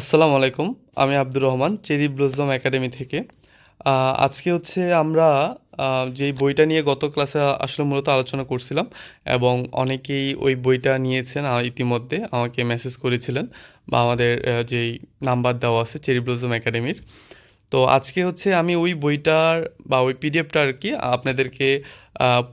আসসালামু আলাইকুম, আমি Abdur Rahman, cherry blossom academy থেকে। আজকে হচ্ছে আমরা যেই বইটা নিয়ে গত ক্লাসে আসলে মূলত আলোচনা করছিলাম এবং অনেকেই ওই বইটা নিয়েছেন ইতিমধ্যে আমাকে মেসেজ করেছিলেন বা আমাদের যেই নাম্বার দেওয়া আছে চেরি ব্লসম একাডেমির। তো আজকে হচ্ছে আমি ওই বইটার বা ওই পিডিএফটা আর কি আপনাদেরকে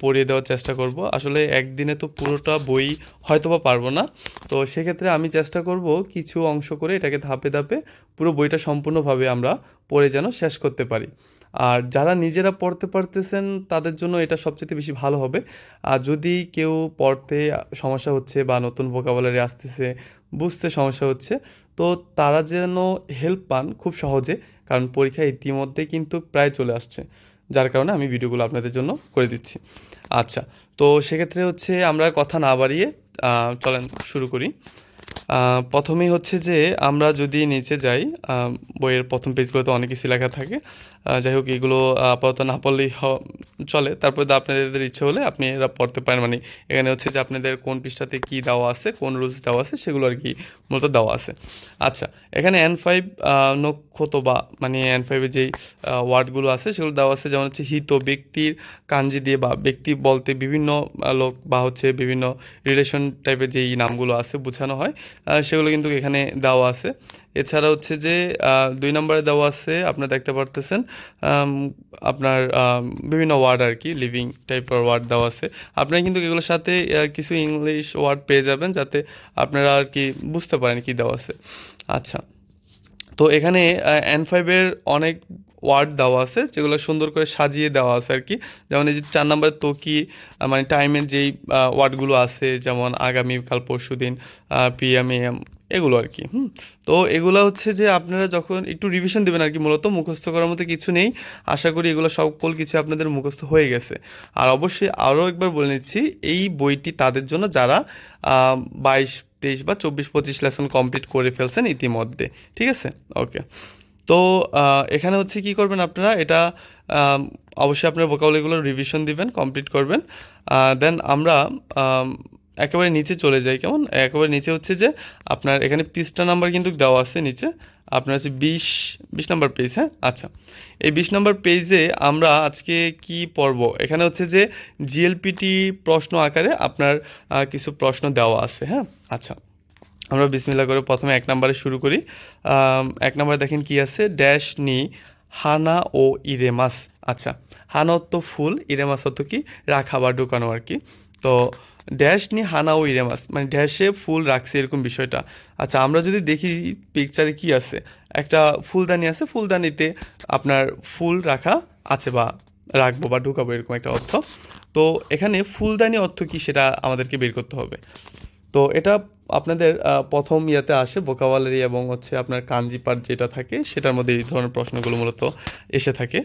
পড়িয়ে দেওয়ার চেষ্টা করব। আসলে একদিনে তো পুরোটা বই হয়তো বা পারব না। তো সেক্ষেত্রে আমি চেষ্টা করব কিছু অংশ করে এটাকে ধাপে ধাপে পুরো বইটা সম্পূর্ণভাবে আমরা পড়ে যেন শেষ করতে পারি। আর যারা নিজেরা পড়তে পারতেছেন, তাদের জন্য এটা সবচেয়ে বেশি ভালো হবে। আর যদি কেউ পড়তে সমস্যা হচ্ছে বা নতুন ভোকাবুলারি আসতেছে, বুঝতে সমস্যা হচ্ছে, তো তারা যেন হেল্প পান খুব সহজে। কারণ পরীক্ষা ইতিমধ্যে কিন্তু প্রায় চলে আসছে। যার কারণে আমি ভিডিওগুলো আপনাদের জন্য করে দিচ্ছি। আচ্ছা তো সেক্ষেত্রে হচ্ছে আমরা কথা না বাড়িয়ে চলেন শুরু করি। প্রথমেই হচ্ছে যে আমরা যদি নিচে যাই বইয়ের প্রথম পেজগুলোতে অনেক কিছু লেখা থাকে। যাই হোক, এগুলো আপাতত না পড়লেই চলে। তারপরে আপনাদের ইচ্ছে হলে আপনি এরা পড়তে পারেন। মানে এখানে হচ্ছে যে আপনাদের কোন পৃষ্ঠাতে কী দেওয়া আছে, কোন রুলস দেওয়া আছে, সেগুলো আর কি মূলত দেওয়া আছে। আচ্ছা এখানে এন ফাইভ নক্ষত বা মানে এন ফাইভে যেই ওয়ার্ডগুলো আছে, সেগুলো দেওয়া আছে। যেমন হচ্ছে হিত ব্যক্তির কাঞ্জি দিয়ে বা ব্যক্তি বলতে বিভিন্ন লোক বা হচ্ছে বিভিন্ন রিলেশন টাইপের যেই নামগুলো আছে বোঝানো হয় সেগুলো কিন্তু এখানে দেওয়া আছে। এছাড়া হচ্ছে যে দুই নম্বরে দেওয়া আছে আপনার দেখতে পারতেছেন আপনার বিভিন্ন ওয়ার্ড আর কি লিভিং টাইপের ওয়ার্ড দেওয়া আছে। আপনারা কিন্তু এগুলোর সাথে কিছু ইংলিশ ওয়ার্ড পেয়ে যাবেন, যাতে আপনারা আর কি বুঝতে পারেন কি দেওয়া আছে। আচ্ছা। তো এখানে এন ফাইভের অনেক ওয়ার্ড দেওয়া আছে, যেগুলো সুন্দর করে সাজিয়ে দেওয়া আছে আর কি যেমন এই যে চার নম্বরে তোকি মানে টাইমের যেই ওয়ার্ডগুলো আছে, যেমন আগামীকাল পরশু দিন পিএম এম এগুলো আর কি হুম। তো এগুলো হচ্ছে যে আপনারা যখন একটু রিভিশন দেবেন আর কি মূলত, মুখস্থ করার মতো কিছু নেই। আশা করি এগুলো সকল কিছু আপনাদের মুখস্থ হয়ে গেছে। আর অবশ্যই আরও একবার বলে নিচ্ছি, এই বইটি তাদের জন্য যারা বাইশ তেইশ বা চব্বিশ পঁচিশ লেসন কমপ্লিট করে ফেলছেন ইতিমধ্যে, ঠিক আছে? ওকে তো এখানে হচ্ছে কি করবেন আপনারা? এটা অবশ্যই আপনার ভোকাবুলারিগুলো রিভিশন দিবেন কমপ্লিট করবেন। দেন আমরা একেবারে নিচে চলে যাই, কেমন? একেবারে নিচে হচ্ছে যে, আপনার এখানে পৃষ্ঠা নাম্বার কিন্তু দেওয়া আছে নিচে। আপনার হচ্ছে বিশ বিশ নাম্বার পেজ হ্যাঁ? আচ্ছা। এই বিশ নাম্বার পেজে আমরা আজকে কি পড়ব? এখানে হচ্ছে যে জিএলপিটি প্রশ্ন আকারে আপনার কিছু প্রশ্ন দেওয়া আছে হ্যাঁ? আচ্ছা। আমরা বিসমিল্লা করে প্রথমে এক নম্বরে শুরু করি। এক নম্বরে দেখেন কি আছে? ড্যাশ নি হানা ও ইরেমাস আচ্ছা। হানা অর্থ ফুল ইরেমাস অর্থ কি? রাখা বা ঢুকানো আর কি। তো ড্যাশ নিয়ে হানা ও ইরেমাস মানে ড্যাশে ফুল রাখছে এরকম বিষয়টা। আচ্ছা আমরা যদি দেখি পিকচারে কি আছে? একটা ফুলদানি আছে, ফুলদানিতে আপনার ফুল রাখা আছে বা রাখব বা ঢুকাবো এরকম একটা অর্থ। তো এখানে ফুলদানি অর্থ কি সেটা আমাদেরকে বের করতে হবে। তো এটা আপনাদের প্রথম ইয়াতে আসে ভোকাবুলারি এবং হচ্ছে আপনার কাঞ্জি যেটা থাকে, সেটার মধ্যে এই ধরনের প্রশ্নগুলো মূলত এসে থাকে।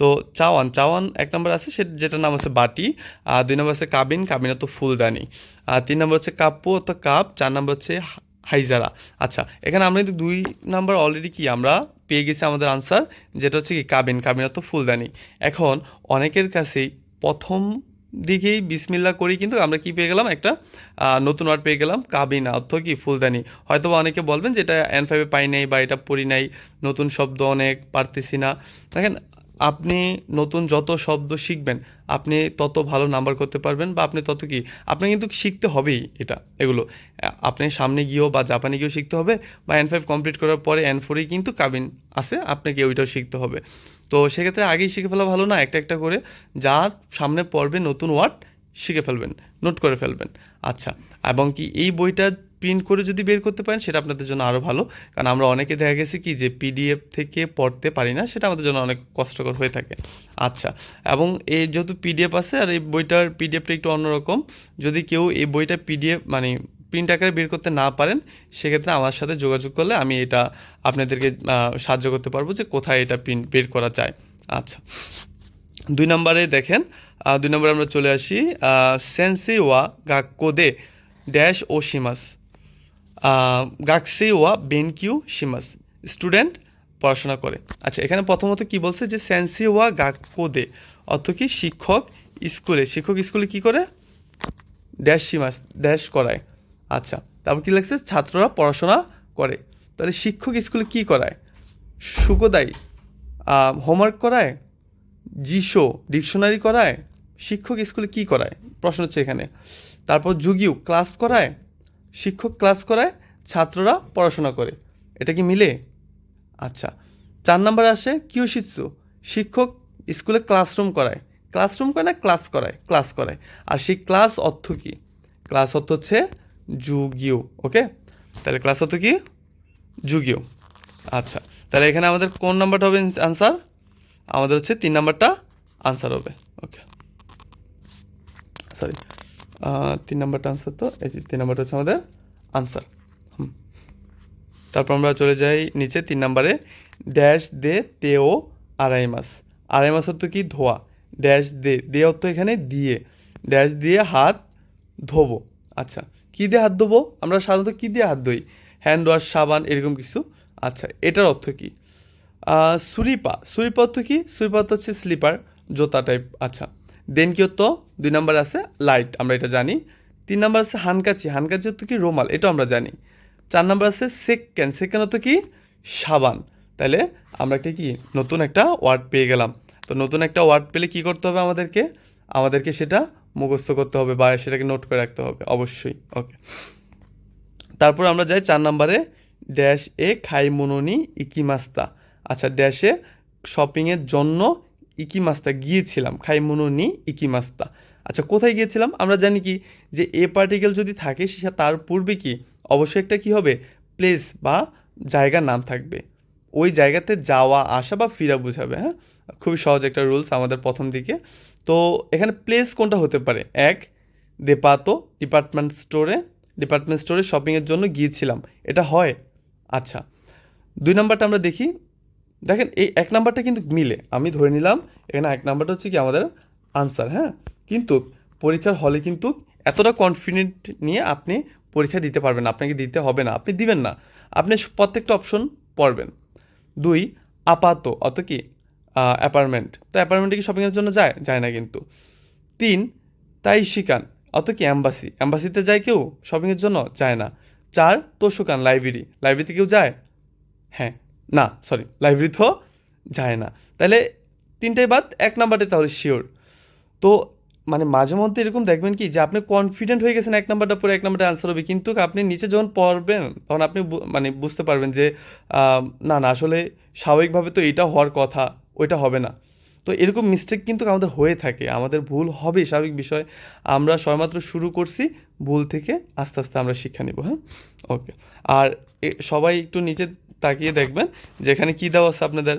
তো চাওয়ান চাওয়ান এক নম্বর আছে, সে, যেটার নাম হচ্ছে বাটি, আর দুই নম্বর আছে কাবিন কাবিন তো ফুলদানি। আর তিন নম্বর হচ্ছে কাপ্পু তো কাপ, চার নম্বর হচ্ছে হাইজারা। আচ্ছা এখানে আমরা কিন্তু দুই নাম্বার অলরেডি কি, আমরা পেয়ে গেছি আমাদের আনসার যেটা হচ্ছে কি, কাবিন কাবিন তো ফুলদানি। এখন অনেকের কাছেই প্রথম দিকেই বিসমিল্লা করি, কিন্তু আমরা কি পেয়ে গেলাম? একটা নতুন ওয়ার্ড পেয়ে গেলাম, কাবিনা অর্থ কি? ফুলদানি। হয়তো অনেকে বলবেন যে এটা অ্যান ফাইভে পাই নাই বা এটা পড়ি নাই, নতুন শব্দ অনেক পারতেছি না। দেখেন আপনি নতুন যত শব্দ শিখবেন, আপনি তত ভালো নাম্বার করতে পারবেন বা আপনি তত কি আপনি কিন্তু শিখতে হবেই এটা, এগুলো। আপনি সামনে গিয়েও বা জাপানে গিয়েও শিখতে হবে বা এন ফাইভ কমপ্লিট করার পরে এন ফোরেই কিন্তু কাবিন আছে, আপনাকে ওইটাও শিখতে হবে। তো সেক্ষেত্রে আগেই শিখে ফেলা ভালো না, একটা একটা করে যা সামনে পড়বে নতুন ওয়ার্ড শিখে ফেলবেন, নোট করে ফেলবেন। আচ্ছা এবং কি এই বইটা প্রিন্ট করে যদি বের করতে পারেন, সেটা আপনাদের জন্য আরও ভালো। কারণ আমরা অনেকে দেখা গেছে কি যে পিডিএফ থেকে পড়তে পারি না, সেটা আমাদের জন্য অনেক কষ্টকর হয়ে থাকে। আচ্ছা এবং এই যেহেতু পিডিএফ আছে, আর এই বইটার পিডিএফটা একটু অন্যরকম। যদি কেউ এই বইটা পিডিএফ মানে প্রিন্ট আকারে বের করতে না পারেন, সেক্ষেত্রে আমার সাথে যোগাযোগ করলে আমি এটা আপনাদেরকে সাহায্য করতে পারব যে কোথায় এটা প্রিন্ট বের করা যায়। আচ্ছা দুই নম্বরে দেখেন দুই নম্বরে আমরা চলে আসি সেন্সি ওয়া গাক্কোদে ড্যাশ ও শিমাস। গাকসে ওয়া বেনকিউ শিমাস, স্টুডেন্ট পড়াশোনা করে। আচ্ছা এখানে প্রথমত কি বলছে যে সেন্সি ওয়া গাক্কোদে, অর্থ কি শিক্ষক স্কুলে শিক্ষক স্কুলে কি করে? ড্যাশ শিমাস, ড্যাশ করায়। আচ্ছা তারপর কি লাগছে ছাত্ররা পড়াশোনা করে। তাহলে শিক্ষক স্কুলে কি করায়? সুখোদাই হোমওয়ার্ক করায়? জিশো, ডিকশনারি করায়? শিক্ষক স্কুলে কি করায়? প্রশ্ন হচ্ছে এখানে। তারপর যুগিও ক্লাস করায়, শিক্ষক ক্লাস করায়, ছাত্ররা পড়াশোনা করে। এটা কি মিলে? আচ্ছা চার নম্বর আসে কিউশিৎসু শিক্ষক স্কুলে ক্লাসরুম করায়। ক্লাসরুম করে না, ক্লাস করায় ক্লাস করায়। আর সেই ক্লাস অর্থ কি? ক্লাস অর্থ হচ্ছে যুগীয় ওকে? তাহলে ক্লাস অর্থ কি? যুগীয় আচ্ছা তাহলে এখানে আমাদের কোন নাম্বারটা হবে আনসার আমাদের হচ্ছে তিন নাম্বারটা আনসার হবে, ওকে? সরি তিন নাম্বারটা আনসার তো? এই যে তিন নাম্বারটা হচ্ছে আমাদের আনসার তারপর আমরা চলে যাই নিচে তিন নাম্বারে। ড্যাশ দে তেও আড়াই মাস। আড়াই মাস অর্থ কি? ধোয়া। ড্যাশ দে দে অর্থ এখানে দিয়ে। ড্যাশ দিয়ে হাত ধোবো। আচ্ছা কী দিয়ে হাত ধোবো? আমরা সাধারণত কী দিয়ে হাত ধুই? হ্যান্ড ওয়াশ সাবান, এরকম কিছু। আচ্ছা এটার অর্থ কী? সুরিপা। সুরিপা অর্থ কি? সুরিপা অর্থ হচ্ছে স্লিপার জোতা টাইপ আচ্ছা দেন কি অর্থ? দুই নাম্বার আছে লাইট, আমরা এটা জানি। তিন নাম্বার আছে হানকাচি হানকাচি অর্থ কি? রুমাল, এটাও আমরা জানি। চার নাম্বার আছে সেকেন্ড সেকেন্ড অর্থ কি? সাবান। তাহলে আমরা একটা কি? নতুন একটা ওয়ার্ড পেয়ে গেলাম। তো নতুন একটা ওয়ার্ড পেলে কি করতে হবে আমাদেরকে? আমাদেরকে সেটা মুখস্থ করতে হবে বা সেটাকে নোট করে রাখতে হবে, অবশ্যই। ওকে তারপর আমরা যাই চার নাম্বারে ড্যাশ এ খাইমুননি ইকিমাস্তা। আচ্ছা ড্যাশে শপিংয়ের জন্য ইকিমাস্তা গিয়েছিলাম, খাইমুননি ইকিমাস্তা। আচ্ছা কোথায় গিয়েছিলাম? আমরা জানি কি যে এ পার্টিকেল যদি থাকে, সে তার পূর্বে কি? অবশ্যই একটা কি হবে? প্লেস বা জায়গার নাম থাকবে। ওই জায়গাতে যাওয়া, আসা বা ফিরা বোঝাবে হ্যাঁ? খুবই সহজ একটা রুলস আমাদের প্রথম দিকে। তো এখানে প্লেস কোনটা হতে পারে? এক, দেপাতো ডিপার্টমেন্ট স্টোরে ডিপার্টমেন্ট স্টোরে শপিংয়ের জন্য গিয়েছিলাম। এটা হয়? আচ্ছা। দুই নাম্বারটা আমরা দেখি। দেখেন, এই এক নাম্বারটা কিন্তু মিলে। আমি ধরে নিলাম, এখানে এক নাম্বারটা হচ্ছে কি আমাদের আনসার হ্যাঁ? কিন্তু পরীক্ষার হলে কিন্তু এতটা কনফিডেন্ট নিয়ে আপনি পরীক্ষা দিতে পারবেন আপনাকে দিতে হবে না, আপনি দিবেন না। আপনি প্রত্যেকটা অপশন পড়বেন। দুই, আপাত অত কি? অ্যাপার্টমেন্ট তো অ্যাপার্টমেন্টে কি শপিংয়ের জন্য যায়? যায় না কিন্তু। তিন, তাই শিকান অত কি? অ্যাম্বাসি অ্যাম্বাসিতে যায় কেউ? শপিংয়ের জন্য? যায় না। চার তোষুকান লাইব্রেরি লাইব্রেরিতে কেউ যায়? হ্যাঁ। না সরি লাইব্রেরি তো যায় না। তাহলে তিনটাই বাদ, এক নাম্বারটা তাহলে শিওর তো মানে মাঝে মধ্যে এরকম দেখবেন কি যে আপনি কনফিডেন্ট হয়ে গেছেন এক নাম্বারটা পরে এক নাম্বারটা আনসার হবে। কিন্তু আপনি নিচে যখন পড়বেন, তখন আপনি মানে বুঝতে পারবেন যে না না, আসলে স্বাভাবিকভাবে তো এটা হওয়ার কথা, ওইটা হবে না। তো এরকম মিস্টেক কিন্তু আমাদের হয়ে থাকে। আমাদের ভুল হবে স্বাভাবিক বিষয়। আমরা সবেমাত্র শুরু করছি, ভুল থেকে আস্তে আস্তে আমরা শিক্ষা নিব হ্যাঁ? ওকে আর সবাই একটু নিচে তাকিয়ে দেখবেন যে এখানে কী দেওয়া আছে আপনাদের?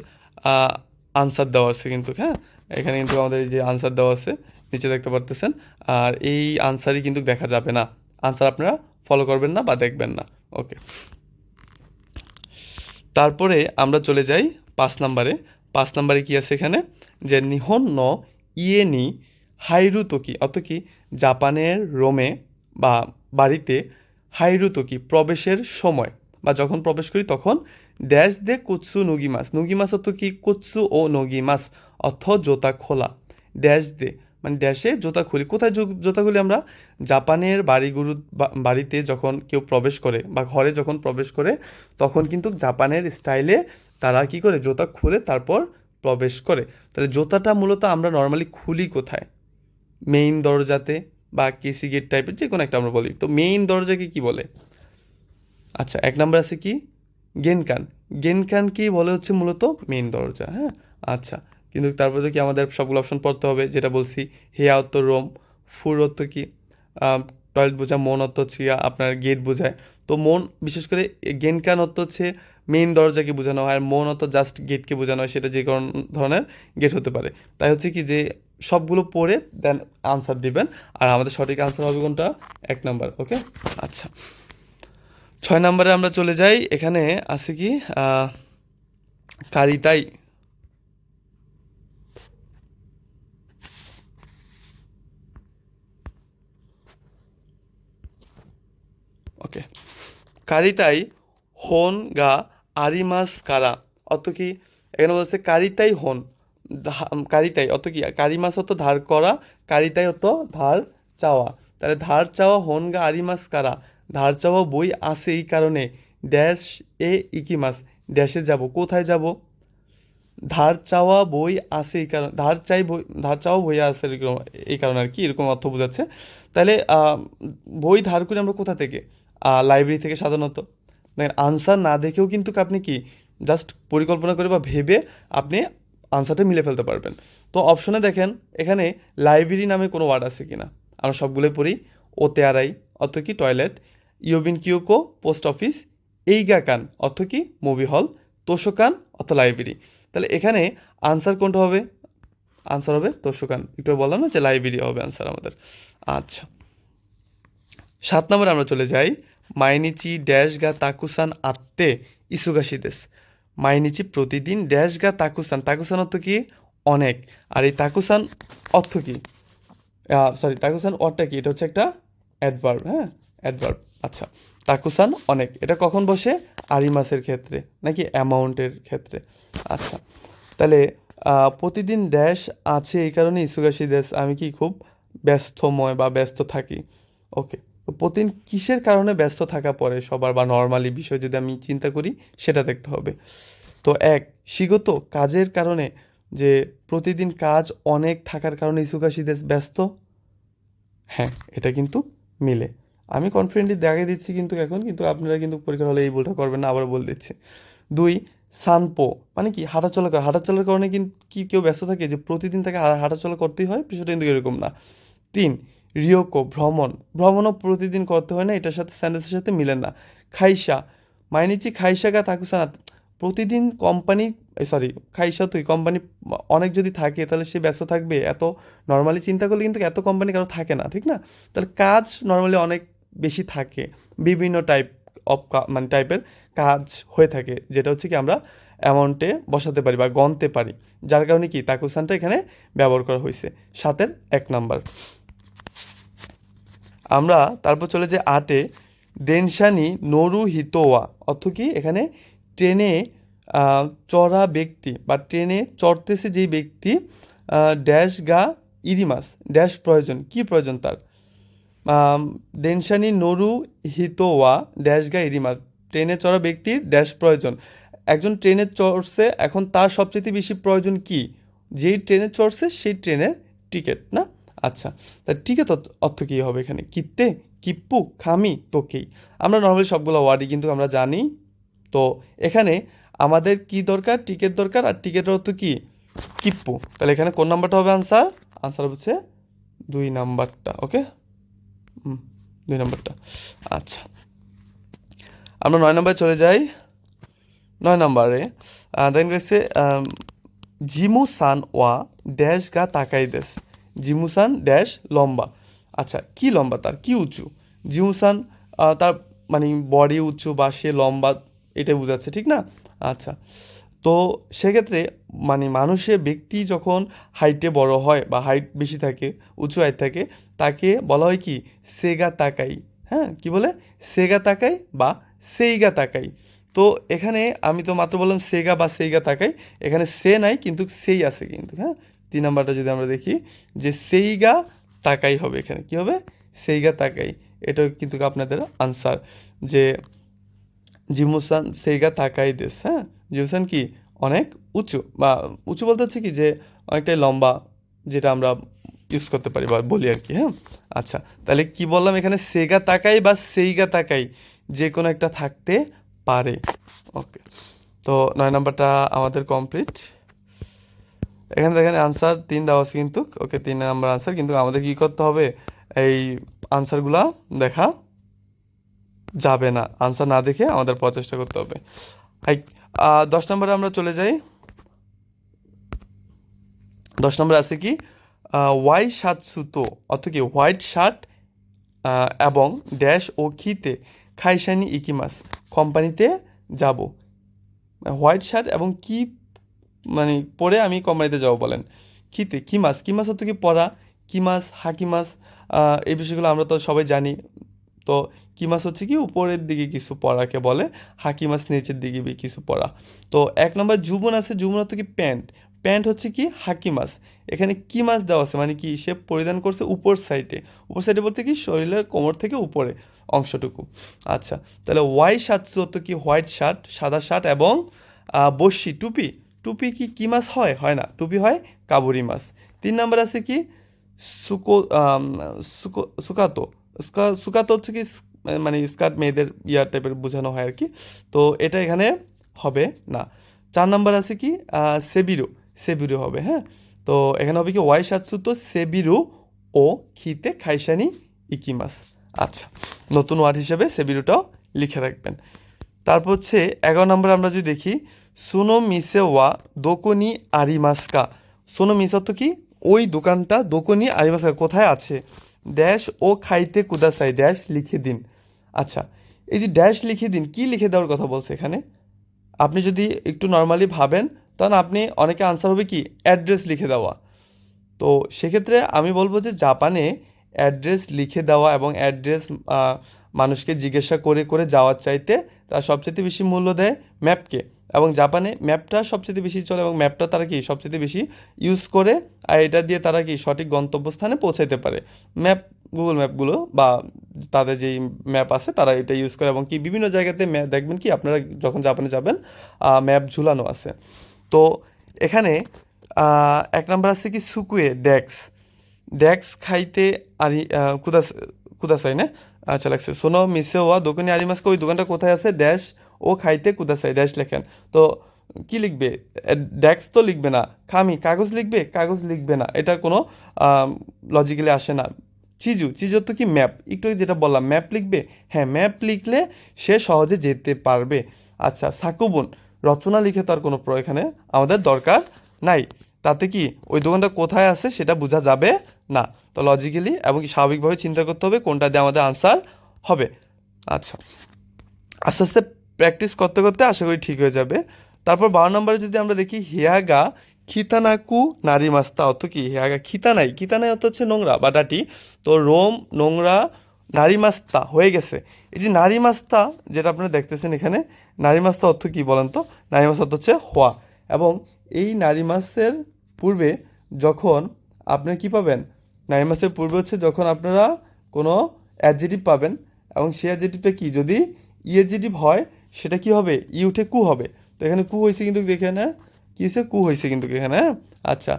আনসার দেওয়া আছে কিন্তু হ্যাঁ? এখানে কিন্তু আমাদের যে আনসার দেওয়া আছে, নিচে দেখতে পারতেছেন। আর এই আনসারই কিন্তু দেখা যাবে না। আনসার আপনারা ফলো করবেন না বা দেখবেন না। ওকে তারপরে আমরা চলে যাই পাঁচ নাম্বারে। পাঁচ নাম্বারে কি আছে এখানে? যে নিহন ন ইয়ে নি হাইরুতকি অত কি? জাপানের রোমে বা বাড়িতে হাইরু হাইরুতকি প্রবেশের সময়। বা যখন প্রবেশ করি তখন ড্যাশ দে কুৎসু নুগি মাছ নুগি মাছ অত কি? কুৎসু ও নগি মাছ অর্থ জোতা খোলা। ড্যাশ দে। মানে ড্যাশে জোতা খুলি। কোথায় জোতা খুলি আমরা? জাপানের বাড়িগুরু বাড়িতে যখন কেউ প্রবেশ করে বা ঘরে যখন প্রবেশ করে, তখন কিন্তু জাপানের স্টাইলে তারা কি করে? জোতা খুলে তারপর প্রবেশ করে। তাহলে জোতাটা মূলত আমরা নর্মালি খুলি কোথায়? মেইন দরজাতে বা কেসি গেট টাইপের যে কোনো একটা আমরা বলি। তো মেইন দরজাকে কি বলে? আচ্ছা এক নম্বর আছে কি? গেনকান গেনকানকেই বলে হচ্ছে মূলত? মেইন দরজা। হ্যাঁ? আচ্ছা। কিন্তু তারপরে তো কি আমাদের সবগুলো অপশন পড়তে হবে, যেটা বলছি, হেয়া অর্থ রোম, ফুর অর্থ কি টয়লেট বোঝায়, মন অর্থ হচ্ছে আপনার গেট বোঝায়। তো মন, বিশেষ করে গেনকান অর্থ হচ্ছে মেইন দরজাকে বোঝানো হয়, আর মন অর্থ জাস্ট গেটকে বোঝানো হয়, সেটা যে কোন ধরনের গেট হতে পারে। তাই হচ্ছে কি যে সবগুলো পড়ে দেন আনসার দিবেন, আর আমাদের সঠিক আনসার হবে কোনটা? এক নাম্বার ওকে আচ্ছা। ছয় নম্বরে আমরা চলে যাই, এখানে আছে কি কারিতাই ওকে কারিতাই হন গা আরিমাস কারা। অত কি? এখানে বলছে কারিতাই হন কারিতাই। অত কি? কারিমাস অত ধার করা, কারিতাই অত ধার চাওয়া। তাহলে ধার চাওয়া হন গা আরিমাস কারা? ধার চাওয়া বই আছে এই কারণে। ড্যাশ এ ইকিমাস ড্যাশে যাব, কোথায় যাব? ধার চাওয়া বই আছে এই কারণ, ধার চাই বই, ধার চাওয়া বই আছে এই কারণে আর কি, এরকম অর্থ বোঝাচ্ছে। তাহলে বই ধার করি আমরা কোথা থেকে? লাইব্রেরি থেকে সাধারণত। দেখেন আনসার না দেখেও কিন্তু আপনি কি জাস্ট পরিকল্পনা করে বা ভেবে আপনি আনসারটা মিলে ফেলতে পারবেন। তো অপশনে দেখেন, এখানে লাইব্রেরি নামে কোনো ওয়ার্ড আছে কিনা। আমরা সবগুলোই পড়ি ওতে আড়াই অর্থ কি টয়লেট ইয়োবিন কিয়োকো পোস্ট অফিস এইগা কান অর্থ কি মুভি হল তোষকান অর্থ লাইব্রেরি তাহলে এখানে আনসার কোনটা হবে? আনসার হবে তোষকান একটু বললাম না যে লাইব্রেরি হবে আনসার আমাদের। আচ্ছা। সাত নম্বরে আমরা চলে যাই। মাইনিচি ড্যাশ গা তাকুসান আত্মে ইসুগাশি দেশ। মাইনিচি প্রতিদিন ড্যাশ গা তাকুসান। তাকুসান অর্থ কি? অনেক। আর এই তাকুসান অর্থ কি? সরি তাকুসান অর্থটা কি? এটা হচ্ছে একটা অ্যাডভার্ব হ্যাঁ? অ্যাডভার্ব আচ্ছা। তাকুসান অনেক। এটা কখন বসে? আড়ি মাসের ক্ষেত্রে, নাকি অ্যামাউন্টের ক্ষেত্রে? আচ্ছা। তাহলে প্রতিদিন ড্যাশ আছে এই কারণে ইসুগাশি দেশ। আমি কি খুব ব্যস্তময় বা ব্যস্ত থাকি? ওকে। প্রতিদিন কিসের কারণে ব্যস্ত থাকা পড়ে সবার বা নর্মালি বিষয় যদি আমি চিন্তা করি, সেটা দেখতে হবে। তো এক শিগত কাজের কারণে যে প্রতিদিন কাজ অনেক থাকার কারণে ইসুকাশি দেশ ব্যস্ত? হ্যাঁ এটা কিন্তু মিলে। আমি কনফিডেন্টলি দেখাই দিচ্ছি কিন্তু এখন, কিন্তু আপনারা কিন্তু পরীক্ষার হলে এই ভুলটা করবেন না আবার বলে দিচ্ছি। দুই সানপো মানে কি হাঁটাচলা করা, হাঁটাচলার কারণে কিন্তু কি কেউ ব্যস্ত থাকে যে প্রতিদিন তাকে হাঁটাচলা করতেই হয়, বিষয়টা কিন্তু এরকম না। তিন রিয়োকো ভ্রমণ। ভ্রমণও প্রতিদিন করতে হয় না, এটার সাথে স্যান্ডেসের সাথে মিলে না। খাইসা মাইনিচি খাইসাগা তাকুসানা প্রতিদিন কোম্পানি সরি খাইসা তুই, কোম্পানি অনেক যদি থাকে, তাহলে সে ব্যস্ত থাকবে, এত নর্মালি চিন্তা করলে কিন্তু এত কোম্পানি কারও থাকে না, ঠিক না? তাহলে কাজ নর্মালি অনেক বেশি থাকে, বিভিন্ন টাইপ অফ মানে টাইপের কাজ হয়ে থাকে, যেটা হচ্ছে কি আমরা অ্যামাউন্টে বসাতে পারি বা গণতে পারি। যার কারণে কি, তাকুসানটা এখানে ব্যবহার করা হয়েছে, সাতের এক নাম্বার আমরা তারপর চলে যে আটে, দেনশানি নরু হিতোয়া, অর্থ কি? এখানে ট্রেনে চড়া ব্যক্তি বা ট্রেনে চড়তেছে যেই ব্যক্তি ড্যাশ গা ইরিমাস, ড্যাশ প্রয়োজন। কি প্রয়োজন তার? দেনশানি নরু হিতোয়া, ড্যাশ গা ইরিমাস। ট্রেনে চড়া ব্যক্তির ড্যাশ প্রয়োজন। একজন ট্রেনে চড়ছে, এখন তার সবচেয়ে বেশি প্রয়োজন কি? যেই ট্রেনে চড়ছে, সেই ট্রেনের টিকিট, না? আচ্ছা তা টিকিট অর্থ কী হবে এখানে? কিত্তে, কিপ্পু, খামি, তোকেই। আমরা নর্মালি সবগুলো ওয়ার্ডই কিন্তু আমরা জানি। তো এখানে আমাদের কি দরকার? টিকিট দরকার। আর টিকিটের অর্থ কি? কিপ্পু। তাহলে এখানে কোন নাম্বারটা হবে আনসার আনসার হচ্ছে দুই নাম্বারটা ওকে দুই নাম্বারটা আচ্ছা। আমরা নয় নম্বরে চলে যাই। নয় নম্বরে দেখেন গেছে জিমু সান ওয়া ড্যাশ গা তাকাই দেশ। জিমু সান ড্যাশ লম্বা। আচ্ছা কি লম্বা তার? কি উঁচু? জিমুসান তার মানে বডি উঁচু বা সে লম্বা, এটাই বোঝাচ্ছে, ঠিক না? আচ্ছা তো সেক্ষেত্রে মানে মানুষের ব্যক্তি যখন হাইটে বড় হয় বা হাইট বেশি থাকে, উঁচু হাইট থাকে, তাকে বলা হয় কি? সেগা তাকাই। হ্যাঁ কি বলে? সেগা তাকাই বা সেইগা তাকাই। তো এখানে আমি তো মাত্র বললাম সেগা বা সেইগা তাকাই, এখানে সে নাই কিন্তু সেই আছে কিন্তু হ্যাঁ? তিন নাম্বারটা যদি আমরা দেখি, যে সেইগা তাকাই হবে এখানে। কি হবে? সেইগা তাকাই। এটা কিন্তু আপনাদের আনসার যে জিমুসান সেইগা তাকাই দেশ হ্যাঁ? জিমুসান কি? অনেক উঁচু বা উঁচু বলতে হচ্ছে কি? যে অনেকটাই লম্বা, যেটা আমরা ইউজ করতে পারি বা বলি আর কি হ্যাঁ? আচ্ছা তাহলে কি বললাম এখানে? সেগা তাকাই বা সেইগা তাকাই, যে কোনো একটা থাকতে পারে। ওকে তো নয় নাম্বারটা আমাদের কমপ্লিট এখানে দেখেন আনসার তিন দেওয়া আছে কিন্তু। ওকে তিন নাম্বার আনসার কিন্তু আমাদের কি করতে হবে? এই আনসারগুলা দেখা যাবে না। আনসার না দেখে আমাদের প্রচেষ্টা করতে হবে। দশ নম্বরে আমরা চলে যাই। দশ নম্বরে আছে কি? ওয়াই শার্ট সুতো অর্থ কি হোয়াইট শার্ট এবং ড্যাশ ও খিতে খাইসানি ইকিমাস। কোম্পানিতে যাব। হোয়াইট শার্ট এবং কি মানে পরে আমি কোম্পানিতে যাব বলেন। খিতে, কি মাছ? কি মাছ অর্থ কি পড়া? কি মাছ? হাকি মাছ? এই বিষয়গুলো আমরা তো সবাই জানি। তো কি মাছ হচ্ছে কি? উপরের দিকে কিছু পড়াকে বলে, হাকি মাছ নিচের দিকে কিছু পড়া। তো এক নম্বর জুবন আছে জুবন অর্থ কি প্যান্ট। প্যান্ট হচ্ছে কি হাকি মাছ। এখানে কি মাছ দেওয়া আছে? মানে কি সে পরিধান করছে উপর সাইডে উপর সাইডে বলতে কি শরীরের কোমর থেকে উপরে অংশটুকু। আচ্ছা তাহলে ওয়াই শার্ট তো কি হোয়াইট শার্ট সাদা শার্ট এবং বস্যি টুপি। টুপি কি কি মাছ হয়? হয় না। টুপি হয় কাবুরি মাছ। তিন নম্বর আছে কি? সুকো সুকো, সুকাতো। সুকাতো হচ্ছে কি মানে স্কার্ট মেয়েদের ইয়ার টাইপের বোঝানো হয় আর কি তো এটা এখানে হবে না। চার নাম্বার আছে কি? সেবিরু। সেবিরু হবে হ্যাঁ? তো এখানে হবে কি? ওয়াই সাতসু তো সেবিরু ও খিতে খাইসানি ইকিমাস আচ্ছা নতুন ওয়ার্ড হিসেবে সেবিরুটাও লিখে রাখবেন। তারপর হচ্ছে এগারো নম্বর আমরা যদি দেখি সুনো মিসে ওয়া দোকনি আরিমাস্কা। সোনো মিসা তো কি? ওই দোকানটা দোকনি আরিমাস্কা কোথায় আছে? ড্যাশ ও খাইতে কুদাসাই, ড্যাশ লিখে দিন। আচ্ছা এই যে ড্যাশ লিখে দিন, কি লিখে দেওয়ার কথা বলছে এখানে? আপনি যদি একটু নর্মালি ভাবেন, তাহলে আপনি অনেকে আনসার হবে কি? অ্যাড্রেস লিখে দেওয়া। তো সেক্ষেত্রে আমি বলব যে জাপানে অ্যাড্রেস লিখে দেওয়া এবং অ্যাড্রেস মানুষকে জিজ্ঞাসা করে করে যাওয়ার চাইতে তারা সবচেয়ে বেশি মূল্য দেয় ম্যাপকে। এবং জাপানে ম্যাপটা সবচেয়ে বেশি চলে এবং ম্যাপটা তারা কি সবচেয়ে বেশি ইউজ করে, আর এটা দিয়ে তারা কি সঠিক গন্তব্যস্থানে পৌঁছাইতে পারে। ম্যাপ গুগল ম্যাপগুলো বা তাদের যেই ম্যাপ আছে তারা এটা ইউজ করে এবং কি বিভিন্ন জায়গাতে ম্যাপ দেখবেন কি আপনারা যখন জাপানে যাবেন ম্যাপ ঝুলানো আছে। তো এখানে এক নাম্বার আছে কি সুকুয়ে ডেক্স ডেক্স খাইতে আরি কুদাস, কুদাসাই না? আচ্ছা লাগছে। শোনো, মিসে ওয়া, দোকানে আরিমাসকে ওই দোকানটা কোথায় আছে? ড্যাশ, ও খাইতে কুদাসাই ড্যাশ লেখেন। তো, কি লিখবে? ডেক্স তো লিখবে না। খামি, কাগজ লিখবে? কাগজ লিখবে না। এটা কোনো লজিক্যালি আসে না। চিজু, চিজুর তো কি ম্যাপ? একটু যেটা বললাম, ম্যাপ লিখবে? হ্যাঁ ম্যাপ লিখলে সে সহজে যেতে পারবে। আচ্ছা সাকুবুন, রচনা লিখে তার কোনো এখানে আমাদের দরকার নাই। তাতে কি ওই দোকানটা কোথায় আছে সেটা বোঝা যাবে না। তো লজিক্যালি এবং কি স্বাভাবিকভাবে চিন্তা করতে হবে কোনটা দিয়ে আমাদের আনসার হবে। আচ্ছা। আস্তে আস্তে প্র্যাকটিস করতে করতে আশা করি ঠিক হয়ে যাবে। তারপর বারো নম্বরে যদি আমরা দেখি হিয়াগা খিতানাকু নারী মাস্তা অত কি? হিয়াগা খিতানাই। খিতানাই অত হচ্ছে নোংরা বা ডাটি তো রোম, নোংরা, নারী মাস্তা হয়ে গেছে। এই যে নারী মাস্তা যেটা আপনারা দেখতেছেন এখানে, নারী মাস্তা অর্থ কি বলেন তো? নারী মাস্তা অর্থ হচ্ছে হওয়া এবং এই নারী মাসের পূর্বে যখন আপনারা কি পাবেন? নারী মাসের পূর্বে হচ্ছে যখন আপনারা কোনো অ্যাডজেটিভ পাবেন এবং সেই অ্যাডজেটিভটা কি? যদি ইএজিটিভ হয়, সেটা কি হবে? ই উঠে কু হবে। তো এখানে কু হয়েছে কিন্তু দেখে না কি হয়েছে কু হয়েছে কিন্তু এখানে হ্যাঁ? আচ্ছা।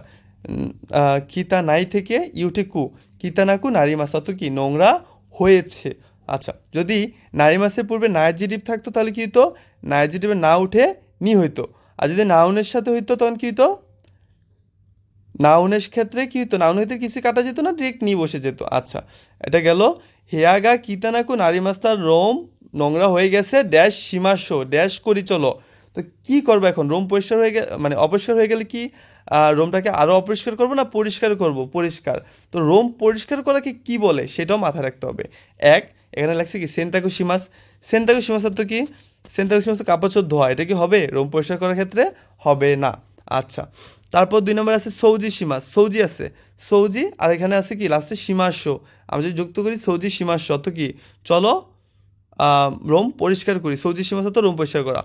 কিতা নাই থেকে ই উঠে কু। কিতা না কু, নারী মাসা তো কি? নোংরা হয়েছে। আচ্ছা যদি নারী মাসের পূর্বে নাইজেটিভ থাকতো তাহলে কি হতো নাইজেটিভে না উঠে নি হইতো। আর যদি নাউনের সাথে হইতো, তখন কি হতো নাউনের ক্ষেত্রে কি হতো নাউনের ক্ষেত্রে কিছু কাটা যেত না? ডিরেক্ট নি বসে যেত। আচ্ছা এটা গেল। হেয়াগা কিতানাকু নারী মাস্তার রোম নোংরা হয়ে গেছে, ড্যাশ সীমাস্য, ড্যাশ করি চলো। তো কি করব এখন? রোম পরিষ্কার হয়ে গেলে মানে অপরিষ্কার হয়ে গেলে কি রোমটাকে আরও অপরিষ্কার করব না পরিষ্কার করব? পরিষ্কার। তো রোম পরিষ্কার করাকে কি বলে? সেটাও মাথায় রাখতে হবে। এক, এখানে লাগছে কি সেন্তাকু সীমাস। সেন্তাকু সীমাস তো কি? সেন্তাকু সীমাস কাপড় ধোয়া। এটা কি হবে? রোম পরিষ্কার করার ক্ষেত্রে হবে না। আচ্ছা তারপর দুই নম্বর আছে সৌজি সীমা, সৌজি আছে, সৌজি, আর এখানে আছে কি লাস্টে সীমাস্য আমি যদি যুক্ত করি সৌজি সীমাস্য অত কি, চলো রোম পরিষ্কার করি, সৌজি সীমাস্য তো রোম পরিষ্কার করা।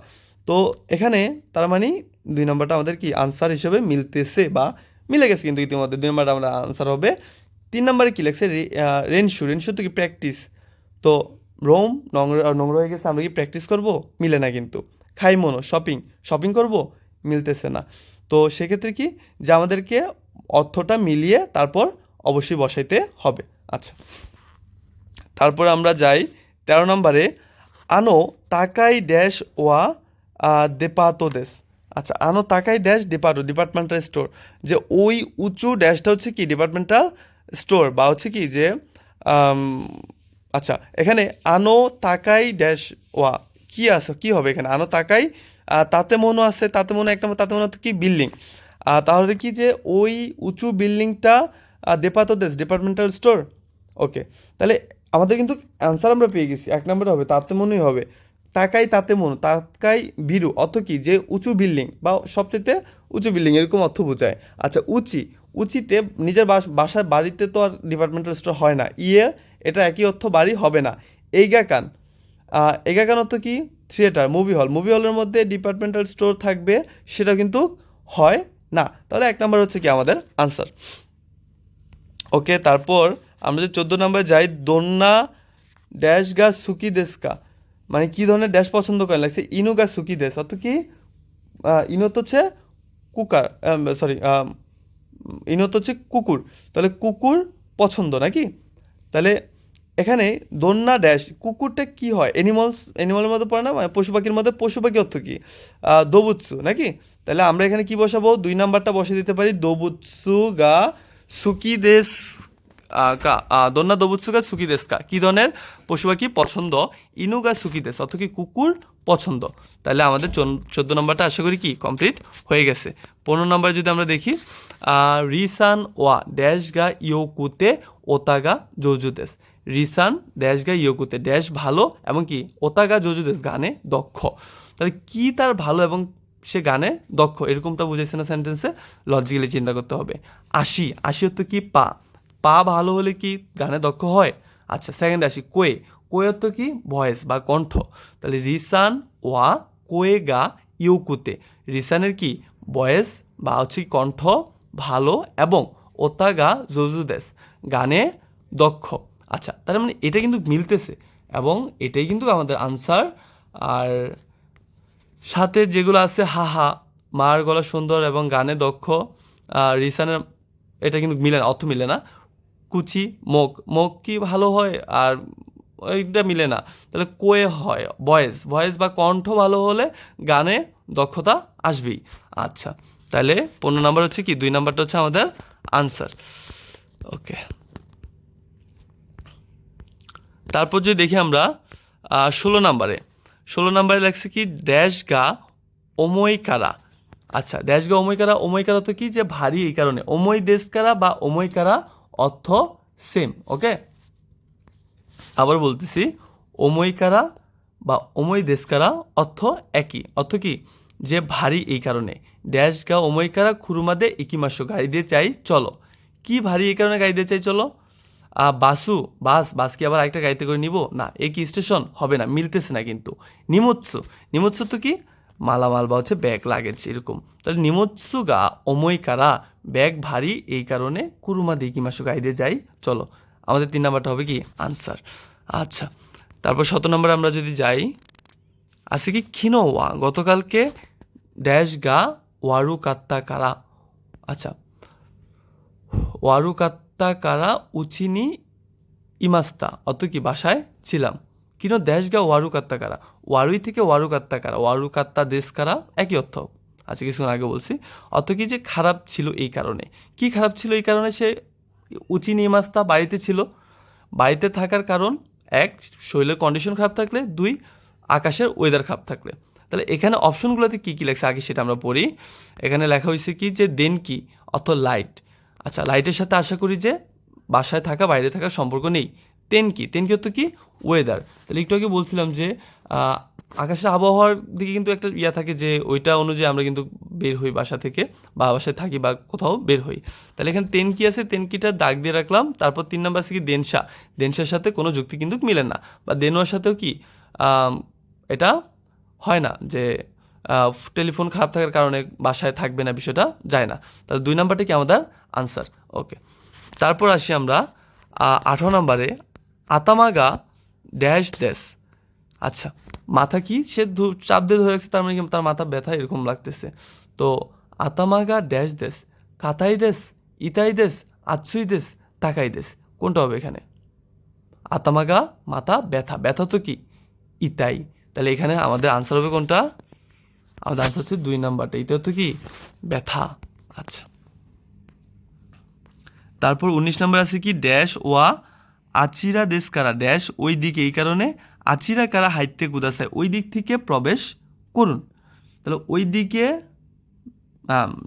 তো এখানে তার মানে দুই নম্বরটা আমাদের কি আনসার হিসেবে মিলতেছে বা মিলে গেছে কিন্তু ইতিমধ্যে, দুই নম্বরটা আমরা আনসার হবে। তিন নম্বরে কি লাগছে রেনশু রেনশু তো কি প্র্যাকটিস তো রোম নোংরা নোংরা হয়ে গেছে, আমরা কি প্র্যাকটিস করব? মিলে না কিন্তু। খাই মনো শপিং শপিং করব? মিলতেছে না। তো সেক্ষেত্রে কি? যে আমাদেরকে অর্থটা মিলিয়ে তারপর অবশ্যই বসাইতে হবে। আচ্ছা। তারপর আমরা যাই তেরো নম্বরে। আনো তাকাই ড্যাশ ওয়া দেপাতো দেশ। আচ্ছা আনো তাকাই ড্যাশ ডিপার্টো ডিপার্টমেন্টাল স্টোর। যে ওই উঁচু ড্যাশটা হচ্ছে কি? ডিপার্টমেন্টাল স্টোর বা হচ্ছে কি যে আচ্ছা এখানে আনো তাকাই ড্যাশ ওয়া, কি আছে? কি হবে এখানে? আনো তাকাই তাতে মনো আছে তাতে মনে একটা তাতে মনে হতো কি বিল্ডিং তাহলে কি যে ওই উঁচু বিল্ডিংটা দেপাতো দেশ ডিপার্টমেন্টাল স্টোর ওকে তাহলে আমাদের কিন্তু অ্যান্সার আমরা পেয়ে গেছি এক নম্বরে হবে তাতে মনেই হবে। তাকাই তাতে মন তাকাই বিরু অর্থ কি যে উঁচু বিল্ডিং বা সবচেয়ে উঁচু বিল্ডিং এরকম অর্থ বোঝায়। আচ্ছা উঁচি উঁচিতে নিজের বাস বাসায় বাড়িতে তো আর ডিপার্টমেন্টাল স্টোর হয় না। ইয়ে এটা একই অর্থ বাড়ি হবে না। এইগাকান আহ, এগাকান অর্থ কি? থিয়েটার মুভি হল মুভি হলের মধ্যে ডিপার্টমেন্টাল স্টোর থাকবে, সেটা কিন্তু হয় না। তাহলে এক নম্বর হচ্ছে কি আমাদের আনসার ওকে তারপর আমরা যে চোদ্দ নম্বরে যাই দন্যা ড্যাশ গা সুকি দেশকা মানে কী ধরনের ড্যাশ পছন্দ করেন? লাগছে ইনু গা সুকি দেশ। অর্থ কি? ইনো তো হচ্ছে কুকার সরি ইনো তো হচ্ছে কুকুর। তাহলে কুকুর পছন্দ নাকি? তাহলে এখানে দন্যা ড্যাশ কুকুরটা কি হয়? অ্যানিমালস অ্যানিমালের মধ্যে পড়ে না? মানে পশু পাখির মধ্যে? পশু পাখি অর্থ কি? দোবুৎসু, নাকি? তাহলে আমরা এখানে কি বসাবো? দুই নাম্বারটা বসে দিতে পারি। দোবুৎসু গা সুকি দেশ কা দন্যা দোবুৎসু গা সুকি দেশ কা। কি ধরনের? পশু পাখি পছন্দ। ইনু গা সুকি দেশ অর্থ কি? কুকুর পছন্দ। তাহলে আমাদের চোদ্দ নম্বরটা আশা করি কি? কমপ্লিট হয়ে গেছে। পনেরো নম্বর যদি আমরা দেখি রিসান ওয়া ড্যাশ গা ইয়োকুতে ওতাগা জোজুদেশ রিসান ড্যাশ গা ইয়োকুতে। ড্যাশ ভালো এবং কি, ওতাগা জোজুদেশ গানে দক্ষ। তাহলে কি তার ভালো এবং সে গানে দক্ষ? এরকমটা বুঝেছে না সেন্টেন্সে লজিক্যালি চিন্তা করতে হবে। আশি আশি অর্থ কি পা? পা ভালো হলে কি গানে দক্ষ হয়? আচ্ছা সেকেন্ড আসি, কোয়ে। কোয়ে অর্থ কি? ভয়েস বা কণ্ঠ। তাহলে রিসান ওয়া কোয়ে গা ইউকুতে রিসানের কি? ভয়েস বা হচ্ছে কণ্ঠ ভালো এবং ওতাগা জজুদেস গানে দক্ষ। আচ্ছা তার মানে এটা কিন্তু মিলতেছে এবং এটাই কিন্তু আমাদের আনসার আর সাথে যেগুলো আছে, হা হা, মার গলা সুন্দর এবং গানে দক্ষ রিসানের এটা কিন্তু মিলে না, অর্থ মিলে না। কুচি মুখ মুখ কি ভালো হয়? আর ওইটা মিলে না। তাহলে কোয়ে হয় ভয়েস ভয়েস বা কণ্ঠ ভালো হলে গানে দক্ষতা আসবেই। আচ্ছা তাহলে পনেরো নাম্বার হচ্ছে কি? দুই নাম্বারটা হচ্ছে আমাদের আনসার ওকে তারপর যদি দেখি আমরা ষোলো নাম্বারে। ষোলো নাম্বারে লেখছে কি, ড্যাশ গা অময় কারা? আচ্ছা ড্যাশ গা অময় কারা? অময় কারা তো কি? যে ভারী এই কারণে। অময় দেশ কারা বা অময় কারা অর্থ সেম ওকে আবার বলতেছি অময় কারা বা অময় দেশ কারা অর্থ একই? অর্থ কি? যে ভারী এই কারণে। ড্যাশ গা অময় কারা খুরুমাদে ইকিমাসো গাড়ি দিয়ে চাই, চলো। কি ভারী এই কারণে গাড়ি দিয়ে চাই, চলো? বাসু বাস বাস কি আবার আরেকটা গাড়িতে করে নিব? না এ কি স্টেশন? হবে না, মিলতেছে না কিন্তু। নিমৎসু নিমৎসু তো কি? মালামাল বা হচ্ছে ব্যাগ লাগেজ এরকম। তাহলে নিমৎসু গা অময় কারা? ব্যাগ ভারী, এই কারণে কুরুমা দিয়ে কি মাসু গাড়ি দিয়ে যাই? চলো, আমাদের তিন নাম্বারটা হবে কি? আনসার। আচ্ছা তারপর শত নম্বর আমরা যদি যাই, আছে কি খিনোয়া? গতকালকে ড্যাশ গা ওয়ারু কাত্তা কারা? আচ্ছা ওয়ারু কাত্তা কারা উচিনি ইমাস্তা অত কি বাসায় ছিলাম। কিনো দেশ গা ওয়ারু কাত্তা কারা ওয়ারুই থেকে ওয়ারু কাত্তা কারা ওয়ারু কাত্তা দেশ কারা? একই অর্থ। আচ্ছা কিছুক্ষণ আগে বলছি। অত কি যে খারাপ ছিল এই কারণে। কি খারাপ ছিল এই কারণে সে উচিনি ইমাস্তা বাড়িতে ছিল? বাড়িতে থাকার কারণ, এক, শরীরের কন্ডিশন খারাপ থাকলে। দুই, আকাশের ওয়েদার খারাপ থাকলে। তাহলে এখানে অপশনগুলোতে কী কী লেখছে? আগে সেটা আমরা পড়ি। এখানে লেখা হয়েছে কি যে দেন কি অর্থ লাইট আচ্ছা লাইটের সাথে আশা করি যে বাসায় থাকা, বাইরে থাকার সম্পর্ক নেই। তেন কি? তেন কি অর্থ কি? ওয়েদার তাহলে একটু আগে বলছিলাম যে আকাশের আবহাওয়ার দিকে কিন্তু একটা ইয়া থাকে যে, ওইটা অনুযায়ী আমরা কিন্তু বের হই বাসা থেকে, বা বাসায় থাকি বা কোথাও বের হই। তাহলে এখানে তেন কি আছে? তেন কিটা দাগ দিয়ে রাখলাম। তারপর তিন নাম্বার আছে কি? দেনসা দেনসার সাথে কোনো যুক্তি কিন্তু মিলে না। বা দেনোয়ার সাথেও কি? এটা হয় না যে টেলিফোন খারাপ থাকার কারণে বাসায় থাকবে না বিষয়টা, যায় না। তাহলে দুই নাম্বারটা কি আমাদের? আনসার ওকে তারপর আসি আমরা আঠারো নম্বরে, আতামাগা ড্যাশ দেশ আচ্ছা মাথা কি? সে চাপ দিয়ে ধরে রাখছে, তার মানে তার মাথা ব্যথা এরকম লাগতেছে। তো আতামাগা ড্যাশ দেশ কাতাই দেশ ইতাই দেশ আচ্ছুই দেশ তাকাই দেশ কোনটা হবে এখানে? আতামাগা মাথা ব্যথা। ব্যথা তো কি? ইতাই। তাহলে এখানে আমাদের আনসার হবে কোনটা? আমাদের আনসার হচ্ছে দুই নাম্বারটা। ইতা তো কি? ব্যথা। আচ্ছা। তারপর উনিশ নম্বর আছে কি? ড্যাশ ওয়া আচিরা দেশ কারা? ড্যাশ ওই দিকে, এই কারণে আচিরা কারা হাইতে কুদাসায় ওই দিক থেকে প্রবেশ করুন। তাহলে ওই দিকে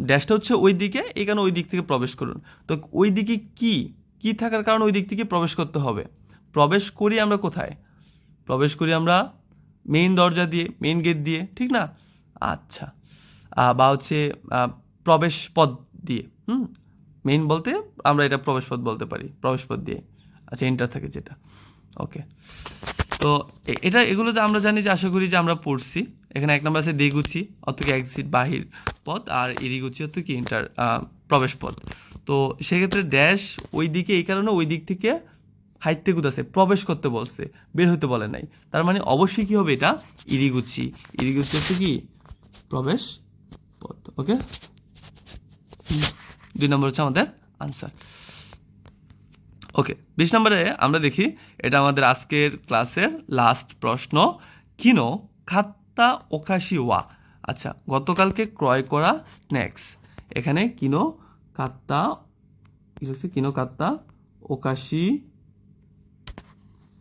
ড্যাশটা হচ্ছে ওই দিকে, এই কারণে ওই দিক থেকে প্রবেশ করুন। তো ওই দিকে কি? কি থাকার কারণে ওই দিক থেকে প্রবেশ করতে হবে? প্রবেশ করি আমরা কোথায়? প্রবেশ করি আমরা মেইন দরজা দিয়ে মেইন গেট দিয়ে, ঠিক না? আচ্ছা। বা হচ্ছে প্রবেশ পথ দিয়ে, হুম? মেইন বলতে আমরা এটা প্রবেশ পথ বলতে পারি, প্রবেশ পথ দিয়ে। আচ্ছা এন্টার থাকে যেটা। ওকে তো এটা, এগুলোতে আমরা জানি যে, আশা করি যে আমরা পড়ছি। এখানে এক নম্বর আছে দেগুচি অথবা এক্সিট বাহির পথ, আর ইরিগুচি হচ্ছে কি ইন্টার প্রবেশ পথ। তো সেক্ষেত্রে ড্যাশ ওই দিকে, এই কারণে ওই দিক থেকে হাইটতে কুদাছে প্রবেশ করতে বলছে, বের হতে বলে নাই। তার মানে অবশ্যই কি হবে এটা? ইরিগুচি ইরিগুচি হচ্ছে কি? প্রবেশ পথ ওকে দুই নম্বর হচ্ছে আমাদের আনসার ওকে বিশ নম্বরে আমরা দেখি এটা আমাদের আজকের ক্লাসের লাস্ট প্রশ্ন। কিনো খাত্তা ওকাশি ওয়া। আচ্ছা গতকালকে ক্রয় করা স্ন্যাক্স এখানে কিনো কাত্তা কি কিনো কাত্তা ওকাশি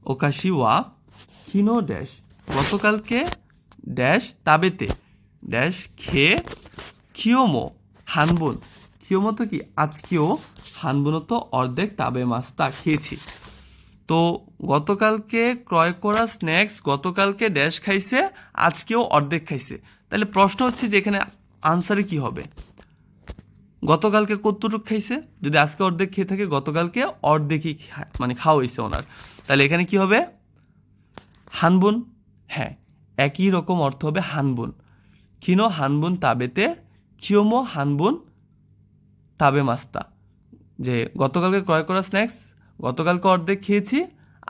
ওকাশি ওয়া। কিনো ড্যাশ গতকালকে ড্যাশ তাবেতে। ড্যাশ খেয়ে কিয়োমো, হানবুন। কিয়োমো তো কি? আজকেও হানবুনও তো অর্ধেক তাবে মাস্তা খেয়েছি। তো গতকালকে ক্রয় করা স্ন্যাক্স গতকালকে ড্যাশ খাইছে, আজকেও অর্ধেক খাইছে। তাহলে প্রশ্ন হচ্ছে যে এখানে আনসারে কি হবে? গতকালকে কতটুকু খাইছে? যদি আজকে অর্ধেক খেয়ে থাকে, গতকালকে অর্ধেকই মানে খাওয়া হয়েছে ওনার। তাহলে এখানে কি হবে? হানবুন? হ্যাঁ একই রকম অর্থ হবে হানবুন। কিনো হানবুন তাবেতে, কিয়োমো হানবুন তাবে মাস্তা। যে গতকালকে ক্রয় করা স্ন্যাক্স, গতকালকে অর্ধেক খেয়েছি,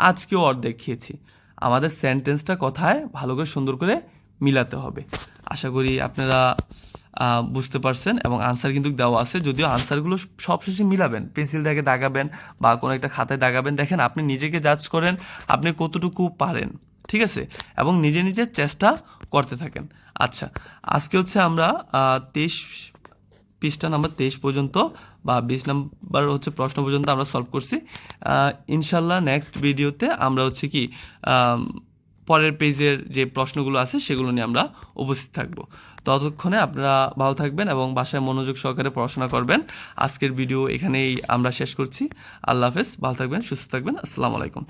আজকেও অর্ধেক খেয়েছি। আমাদের সেন্টেন্সটা কথায় ভালো করে সুন্দর করে মিলাতে হবে। আশা করি আপনারা বুঝতে পারছেন এবং আনসার কিন্তু দেওয়া আছে। যদিও আনসারগুলো সবশেষে মিলাবেন। পেন্সিল দিয়ে দাগাবেন বা কোনো একটা খাতায় দাগাবেন। দেখেন আপনি নিজেকে জাজ করেন, আপনি কতটুকু পারেন, ঠিক আছে? এবং নিজে নিজে চেষ্টা করতে থাকেন। আচ্ছা আজকে হচ্ছে আমরা তেইশ পৃষ্ঠা নাম্বার তেইশ পর্যন্ত বা বিশ নাম্বার হচ্ছে প্রশ্ন পর্যন্ত আমরা সলভ করছি। ইনশাল্লাহ নেক্সট ভিডিওতে আমরা হচ্ছে কি পরের পেজের যে প্রশ্নগুলো আছে সেগুলো নিয়ে আমরা উপস্থিত থাকব। ততক্ষণে আপনারা ভালো থাকবেন এবং বাসায় মনোযোগ সহকারে পড়াশোনা করবেন। আজকের ভিডিও এখানেই আমরা শেষ করছি। আল্লাহ হাফেজ, ভালো থাকবেন, সুস্থ থাকবেন। আসসালামু আলাইকুম।